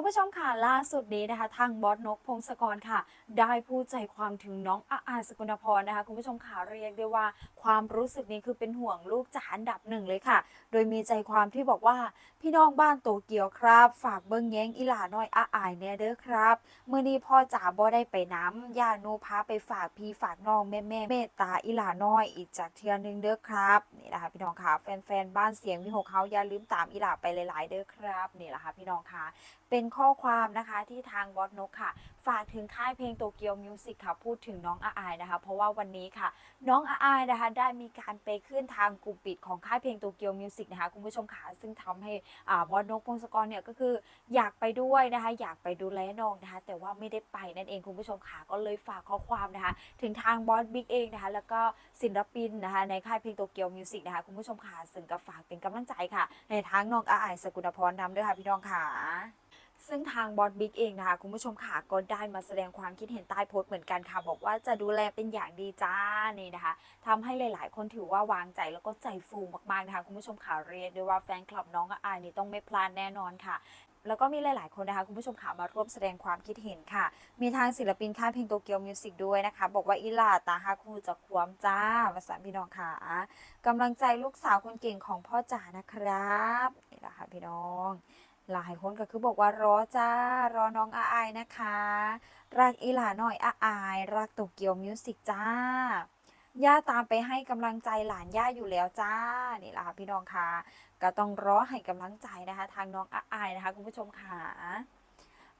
คุณผู้ชมค่ะล่าสุดนี้นะคะ ทางบอสนกพงศกรค่ะ ได้พูดใจความถึงน้องอาอายสกุลพรนะคะ คุณผู้ชมค่ะเรียกได้ว่า ความรู้สึกนี้คือเป็นห่วงลูกจ๋าอันดับหนึ่งเลยค่ะ โดยมีใจความที่บอกว่า พี่น้องบ้านโตเกียวครับ ฝากเบิ้งแย้งอีหลาน้อยอาอายแน่เด้อครับเมื่อนี้พ่อจ๋าบ่ได้ไปน้ำย่าโนพาไปฝากพี่ฝากน้องแม่แม่เมตตาอีหลาน้อยอีกจากเทือนึงเด้อครับนี่แหละค่ะพี่น้องค่ะแฟนๆบ้านเสียงวิหกเขาอย่าลืมตามอีหลาไปหลายๆ เด้อครับนี่แหละค่ะพี่น้องค่ะเป็นข้อความนะคะที่ทางบอสนกค่ะ ฝากถึงค่ายเพลงโตเกียวมิวสิกค่ะ พูดถึงน้องอาอายนะคะ เพราะว่าวันนี้ค่ะ น้องอาอายนะคะ ได้มีการไปขึ้นทางกลุ่มปิดของค่ายเพลงโตเกียวมิวสิกนะคะคุณผู้ชมค่ะซึ่งทำให้บอสนกพงศกรเนี่ยก็คืออยากไปด้วยนะคะ อยากไปดูแลน้องนะคะ แต่ว่าไม่ได้ไปนั่นเองคุณผู้ชมค่ะก็เลยฝากข้อความนะคะ ถึงทางบอสบิ๊กเองนะคะแล้วก็ศิลปินนะคะในค่ายเพลงโตเกียวมิวสิกนะคะคุณผู้ชมค่ะซึ่งก็ฝากเป็นกำลังใจค่ะ ในทางน้องอาอายสกุลพรนำด้วยค่ะพี่น้องค่ะ ซึ่งทางบอสบิ๊กเองนะคะ คุณผู้ชมค่ะก็ได้มาแสดงความคิดเห็นใต้โพสต์เหมือนกันค่ะ บอกว่าจะดูแลเป็นอย่างดีจ้านี่นะคะทำให้หลาย ๆ คนถือว่าวางใจแล้วก็ใจฟูมากๆนะคะคุณผู้ชมค่ะเรียกได้ว่าแฟนคลับน้องอาอายนี่ต้องไม่พลาดแน่นอนค่ะแล้วก็มีหลาย ๆ คนนะคะ คุณผู้ชมค่ะมาร่วมแสดงความคิดเห็นค่ะ มีทางศิลปินค่ายเพลงโตเกียวมิวสิกด้วยนะคะ บอกว่าอีหลาตาฮาคูจะควมจ้าภาษาพี่น้องค่ะกำลังใจลูกสาวคนเก่งของพ่อจ๋านะครับนี่แหละค่ะพี่น้อง หลายคนก็คือบอกว่ารอจ้ารอน้องอาอายนะคะ รักอีหลาหน่อยอาอาย รักโตเกียวมิวสิกจ้าย่าตามไปให้กำลังใจหลานย่าอยู่แล้วจ้านี่แหละค่ะพี่น้องค่ะก็ต้องรอให้กำลังใจนะคะ ทางน้องอาอายนะคะ คุณผู้ชมค่ะ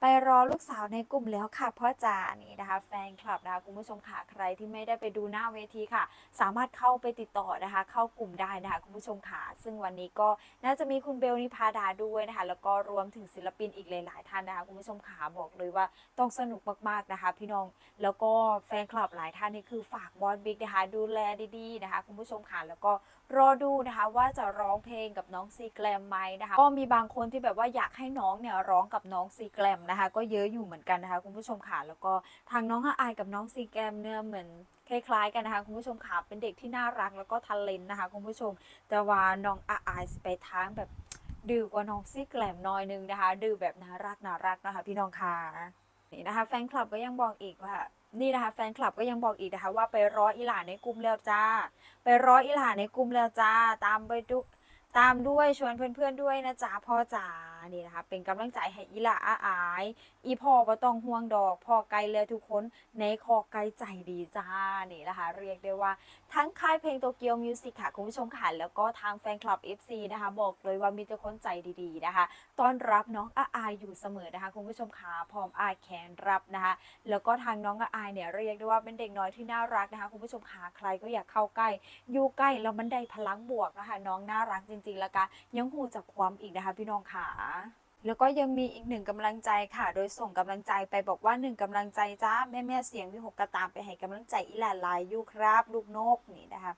ไปรอลูกสาวในกลุ่มแล้วค่ะพ่อจ๋านี่นะคะ แฟนคลับนะคะคุณผู้ชมค่ะใครที่ไม่ได้ไปดูหน้าเวทีค่ะ สามารถเข้าไปติดต่อนะคะ เข้ากลุ่มได้นะคะคุณผู้ชมค่ะซึ่งวันนี้ก็น่าจะมีคุณเบลนิพาดาด้วยนะคะ แล้วก็รวมถึงศิลปินอีกหลาย ๆ ท่านนะคะคุณผู้ชมค่ะบอกเลยว่าต้องสนุกมาก ๆ นะคะ พี่น้องแล้วก็แฟนคลับหลายท่านนี่คือฝากบอสบิ๊กนะคะดูแลดี ๆ นะคะ คุณผู้ชมค่ะแล้วก็รอดูนะคะว่าจะร้องเพลงกับน้องซีแกรมไหมนะคะก็มีบางคนที่แบบว่าอยากให้น้องเนี่ยร้องกับน้องซีแกรมนะคะ ก็เยอะอยู่เหมือนกันนะคะ คุณผู้ชมค่ะแล้วก็ทางน้องอายกับน้องซีแกรมเนี่ยเหมือนคล้ายๆกันนะคะคุณผู้ชมค่ะเป็นเด็กที่น่ารักแล้วก็ทันเลนนะคะคุณผู้ชม แต่ว่าน้องอายไปทางแบบดื้อกว่าน้องซีแกรมน้อยนึงนะคะ ดื้อแบบน่ารักน่ารักนะคะ พี่น้องค่ะนี่นะคะ แฟนคลับก็ยังบอกอีกว่านี่นะคะแฟนคลับก็ยังบอกอีกนะคะ ว่าไปรออีหลานในกลุ่มแล้วจ้า ไปรออีหลานในกลุ่มแล้วจ้า ตามไปดูตามด้วยชวนเพื่อนๆด้วยนะจ๊ะพ่อจ๋า นี่นะคะ เป็นกำลังใจให้อีหลาอาอาย อีพ่อก็ต้องห่วงดอกพ่อไกลแล้วทุกคนในคอไกลใจดีจ้านี่นะคะ เรียกได้ว่าทั้งค่ายเพลงโตเกียวมิวสิกค่ะคุณผู้ชมค่ะแล้วก็ทางแฟนคลับ FC นะคะบอกเลยว่ามีแต่คนใจดีๆนะคะต้อนรับน้องอาอายอยู่เสมอนะคะคุณผู้ชมค่ะพร้อมอายแขนรับนะคะ แล้วก็ทางน้องอาอายเนี่ยเรียกได้ว่าเป็นเด็กน้อยที่น่ารักนะคะคุณผู้ชมค่ะใครก็อยากเข้าใกล้อยู่ใกล้แล้วมันได้พลังบวกนะคะน้องน่ารักจริงๆแล้วก็ยังหูจากความอีกนะคะพี่น้องค่ะแล้วก็ยังมีอีกหนึ่งกำลังใจค่ะ โดยส่งกำลังใจไปบอกว่าหนึ่งกำลังใจจ้าแม่แม่เสียงวิหกกระตามไปให้กำลังใจอีหลาลายอยู่ครับ ลูกนกนี่นะคะ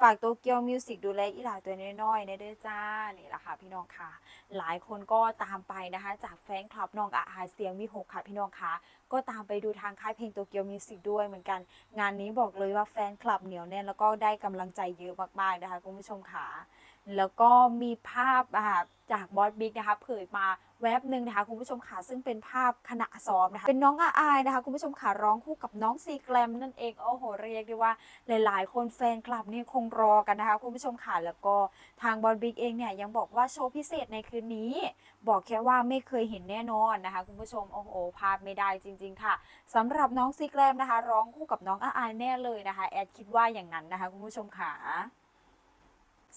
ฝากโตเกียวมิวสิกดูแลอีหลาตัวน้อยๆในเด้อจ้านี่แหละค่ะพี่น้องค่ะ หลายคนก็ตามไปนะคะ จากแฟนคลับน้องอาอาเสียงวิหกค่ะพี่น้องค่ะ ก็ตามไปดูทางค่ายเพลงโตเกียวมิวสิกด้วยเหมือนกัน งานนี้บอกเลยว่าแฟนคลับเหนียวแน่นแล้วก็ได้กำลังใจเยอะมากๆนะคะคุณผู้ชมค่ะ แล้วก็มีภาพาจากบอสบิ๊กนะคะเผยมาแวบหนึ่งนะคะคุณผู้ชมค่ะซึ่งเป็นภาพขณะซ้อมนะคะเป็นน้องอาอายนะคะคุณผู้ชมค่ะร้องคู่กับน้องซีแกรมนั่นเองโอ้โหเรียกได้ว่าหลาย ๆ คนแฟนคลับนี่คงรอกันนะคะคุณผู้ชมค่ะแล้วก็ทางบอสบิ๊กเองเนี่ยยังบอกว่าโชว์พิเศษในคืนนี้ บอกแค่ว่าไม่เคยเห็นแน่นอนนะคะคุณผู้ชมโอ้โหพลาดไม่ได้จริง ๆ ค่ะสำหรับน้องซีแกรมนะคะ ร้องคู่กับน้องอาอายแน่เลยนะคะแอดคิดว่าอย่างนั้นนะคะคุณผู้ชมค่ะ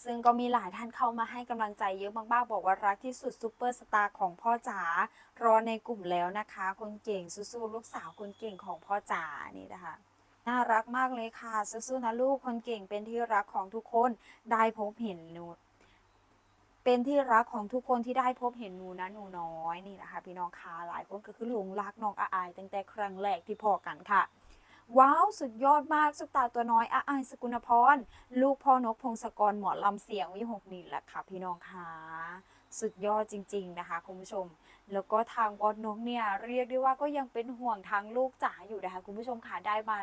ซึ่งก็มีหลายท่านเข้ามาให้กำลังใจเยอะมากๆ บอกว่ารักที่สุดซูเปอร์สตาร์ของพ่อจ๋ารอในกลุ่มแล้วนะคะ คนเก่งสู้ๆลูกสาวคนเก่งของพ่อจ๋านี่นะคะน่ารักมากเลยค่ะสู้ๆนะลูกคนเก่งเป็นที่รักของทุกคนได้พบเห็นหนูเป็นที่รักของทุกคนที่ได้พบเห็นหนูนะหนูน้อยนี่นะคะ พี่น้องค่ะหลายคนก็คือหลงรักน้องอาอายตั้งแต่ครั้งแรกที่พอกันค่ะ ว้าว สุดยอดมากสุกตาตัวน้อยอาอายสกุลพร ลูกพ่อนกพงศกรหมอลำเสียงวิหกนี่แหละค่ะพี่น้องค่ะ สุดยอดจริง ๆ นะคะคุณผู้ชม แล้วก็ทางบอสนกเนี่ยเรียกได้ว่าก็ยังเป็นห่วงทางลูกจ๋าอยู่นะคะคุณผู้ชมค่ะได้มา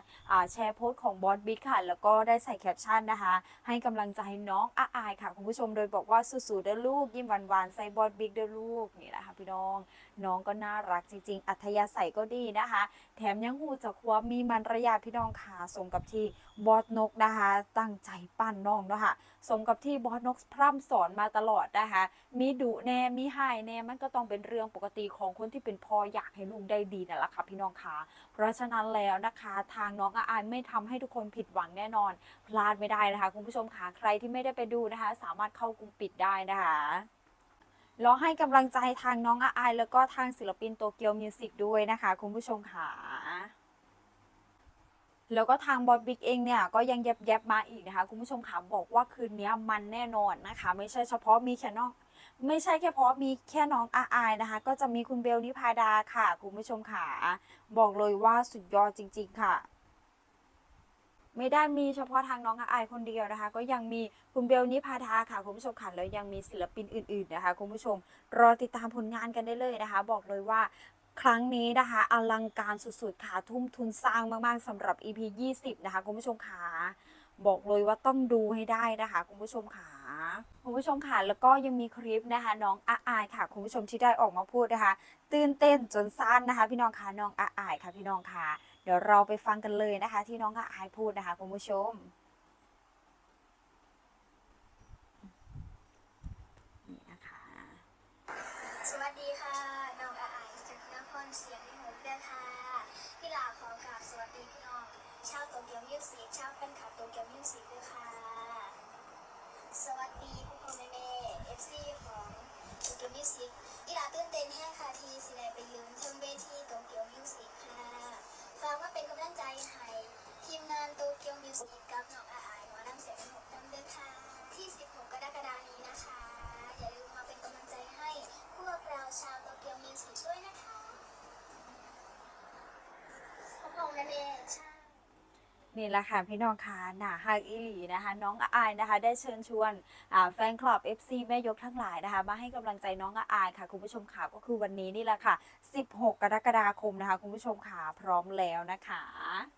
แชร์โพสต์ของบอสบิ๊กค่ะแล้วก็ได้ใส่แคปชั่นนะคะ ให้กำลังใจน้องอาอายค่ะคุณผู้ชมโดยบอกว่าสู้ๆเด้อลูก ยิ้มหวานๆใส่บอสบิ๊กเด้อลูกนี่แหละค่ะพี่น้องน้องก็น่ารักจริง ๆ อัธยาศัยก็ดีนะคะ แถมยังหูจากความมีมันระยะพี่น้องค่ะสมกับที่บอสนกนะคะ ตั้งใจปั้นน้องเนาะค่ะสมกับที่บอสนกพร่ำสอนมาตลอดนะคะมีดุแน่มีหายแน่มันก็ต้องเป็นเรื่องปกติของคนที่เป็นพ่ออยากให้ลูกได้ดีนั่นแหละค่ะพี่น้องคะเพราะฉะนั้นแล้วนะคะ ทางน้องอาอายไม่ทำให้ทุกคนผิดหวังแน่นอน พลาดไม่ได้นะคะ คุณผู้ชมคะใครที่ไม่ได้ไปดูนะคะ สามารถเข้ากลุ่มปิดได้นะคะรอให้กำลังใจทางน้องอาอายแล้วก็ทางศิลปินโตเกียวมิวสิกด้วยนะคะ คุณผู้ชมค่ะแล้วก็ทางบอสบิ๊กเองเนี่ยก็ยังแยบแยบๆมาอีกนะคะ คุณผู้ชมค่ะบอกว่าคืนนี้มันแน่นอนนะคะ ไม่ใช่เฉพาะมีแค่นอง ไม่ใช่แค่เพราะมีแค่น้องอาอายนะคะ ก็จะมีคุณเบลนิพาดาค่ะ คุณผู้ชมค่ะ บอกเลยว่าสุดยอดจริง ๆ ค่ะ ไม่ได้มีเฉพาะทางน้องอาอายคนเดียวนะคะ ก็ยังมีคุณเบลนิพาดาค่ะ คุณผู้ชมค่ะแล้วยังมีศิลปินอื่น ๆ นะคะ คุณผู้ชม รอติดตามผลงานกันได้เลยนะคะ บอกเลยว่าครั้งนี้นะคะอลังการสุดๆค่ะทุ่มทุนสร้างมากๆสำหรับ EP 20 นะคะ คุณผู้ชมค่ะ บอกเลยว่าต้องดูให้ได้นะคะคุณผู้ชมค่ะคุณผู้ชมค่ะแล้วก็ยังมีคลิปนะคะ น้องอาอายค่ะ คุณผู้ชมที่ได้ออกมาพูดนะคะ ตื่นเต้นจนสั้นนะคะ พี่น้องค่ะน้องอาอายค่ะพี่น้องค่ะ เดี๋ยวเราไปฟังกันเลยนะคะ ที่น้องอาอายพูดนะคะคุณผู้ชมนี่นะคะสวัสดีค่ะน้องอาอายจากนครเสียงหกเดือนค่ะ พี่ลาขอกราบสวัสดีพี่น้อง ชาวโตเกียวมิวสิกชาวแฟนคลับโตเกียวมิวสิกด้วยค่ะ สวัสดีผู้คนแม่เอฟซีของโตเกียวมิวสิกพี่ลาตื่นเต้นแห้ค่ะที่สิได้ไปยืนเทิงเวทีโตเกียวมิวสิกค่ะฝากมาเป็นกำลังใจให้ทีมงานโตเกียวมิวสิกกับน้องอาอายหมอนำเสียงหกน้ำเดือนค่ะ ที่ 16 กรกฎาคมนี้นะคะ อย่าลืมมาเป็นกำลังใจให้พวกเราชาวโตเกียวมิวสิกด้วยนะคะพบกันนั่นเองใช่ นี่แหละค่ะพี่น้องค่ะหนาฮักอีหลีนะคะ น้องอาอายนะคะ ได้เชิญชวนแฟนคลับ FC แม่ยกทั้งหลายนะคะ มาให้กำลังใจน้องอายค่ะ คุณผู้ชมค่ะก็คือวันนี้นี่แหละค่ะ 16 กรกฎาคมนะคะ คุณผู้ชมค่ะพร้อมแล้วนะคะ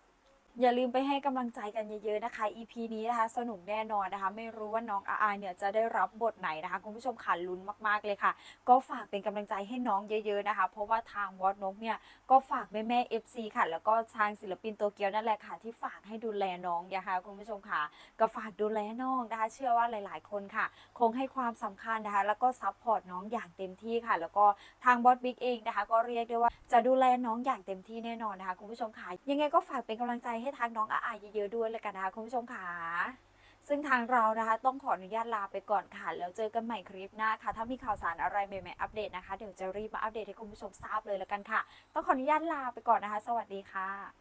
อย่าลืมไปให้กำลังใจกันเยอะๆนะคะ EP นี้นะคะ สนุกแน่นอนนะคะ ไม่รู้ว่าน้องอาอาเนี่ยจะได้รับบทไหนนะคะ คุณผู้ชมค่ะลุ้นมากๆเลยค่ะ ก็ฝากเป็นกำลังใจให้น้องเยอะ ๆนะคะ เพราะว่าทางวอดนกเนี่ยก็ฝากแม่แม่ๆ FC ค่ะ แล้วก็ทางศิลปินโตเกียวนั่นแหละค่ะ ที่ฝากให้ดูแลน้องนะคะคุณผู้ชมค่ะ ก็ฝากดูแลน้องนะคะ เชื่อว่าหลาย ๆ คนค่ะ คงให้ความสำคัญนะคะ แล้วก็ซัพพอร์ตน้องอย่างเต็มที่ค่ะ แล้วก็ทางบอสบิ๊กเองนะคะ ก็เรียกได้ว่าจะดูแลน้องอย่างเต็มที่แน่นอนนะคะคุณผู้ชมค่ะยังไงก็ฝากเป็นกำลังใจให้ทางน้องอาอายเยอะๆด้วยเลยกันนะคะคุณผู้ชมค่ะซึ่งทางเรานะคะต้องขออนุญาตลาไปก่อนค่ะ แล้วเจอกันใหม่คลิปหน้าค่ะ ถ้ามีข่าวสารอะไรใหม่ๆอัปเดตนะคะ เดี๋ยวจะรีบมาอัปเดตให้คุณผู้ชมทราบเลยแล้วกันค่ะ ต้องขออนุญาตลาไปก่อนนะคะ สวัสดีค่ะ